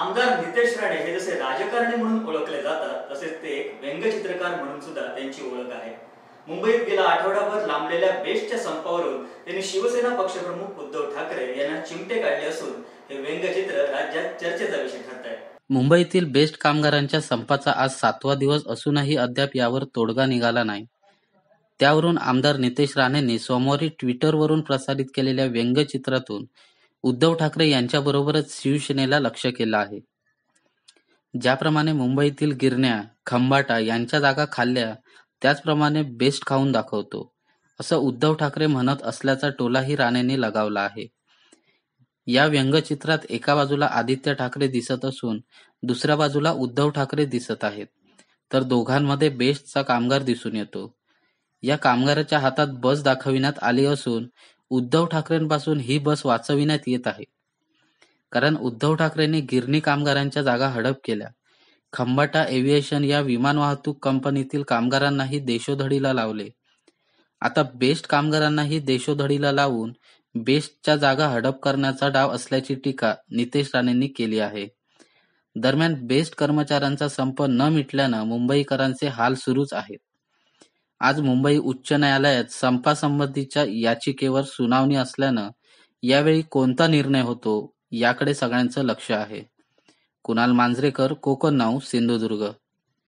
आमदार नितेश राणे हे जसे राजकारणी म्हणून ओळखले जातात तसेच ते एक व्यंगचित्रकार म्हणून सुद्धा त्यांची ओळख आहे. मुंबईत गेला आठवडाभर लांबलेल्या बेस्टच्या संपावरून त्यांनी शिवसेना पक्षप्रमुख उद्धव ठाकरे यांना चिमटे काढले असून हे व्यंगचित्र राज्यात चर्चेचा विषय ठरत आहे मुंबईतील बेस्ट कामगारांच्या संपाचा आज सातवा दिवस असूनही अद्याप यावर तोडगा निघाला नाही. त्यावरून आमदार नितेश राणेंनी सोमवारी ट्विटरवरून प्रसारित केलेल्या व्यंगचित्रातून उद्धव ठाकरे यांच्याबरोबरच शिवसेनेला लक्ष केलं आहे. ज्याप्रमाणे मुंबईतील गिरण्या खंबाटा यांच्या जागा खाल्ल्या त्याचप्रमाणे बेस्ट खाऊन दाखवतो असं उद्धव ठाकरे म्हणत असल्याचा टोलाही राणेंनी लगावला आहे. या व्यंगचित्रात एका बाजूला आदित्य ठाकरे दिसत असून दुसऱ्या बाजूला उद्धव ठाकरे दिसत आहेत. तर दोघांमध्ये बेस्टचा कामगार दिसून येतो. या कामगाराच्या हातात बस दाखविण्यात आली असून उद्धव ठाकरेंपासून ही बस वाचविण्यात येत आहे. कारण उद्धव ठाकरेंनी गिरणी कामगारांच्या जागा हडप केल्या. खंबाटा एव्हिएशन या विमान वाहतूक कंपनीतील कामगारांनाही देशोधडीला लावले. आता बेस्ट कामगारांनाही देशोधडीला लावून बेस्टच्या जागा हडप करण्याचा डाव असल्याची टीका नितेश राणेंनी केली आहे. दरम्यान बेस्ट कर्मचाऱ्यांचा संप न मिटल्यानं मुंबईकरांचे हाल सुरूच आहेत. आज मुंबई उच्च न्यायालयात संपासंबंधीच्या याचिकेवर सुनावणी असल्यानं यावेळी कोणता निर्णय होतो याकडे सगळ्यांचं लक्ष आहे. कुणाल मांजरेकर कोकण नाऊ सिंधुदुर्ग.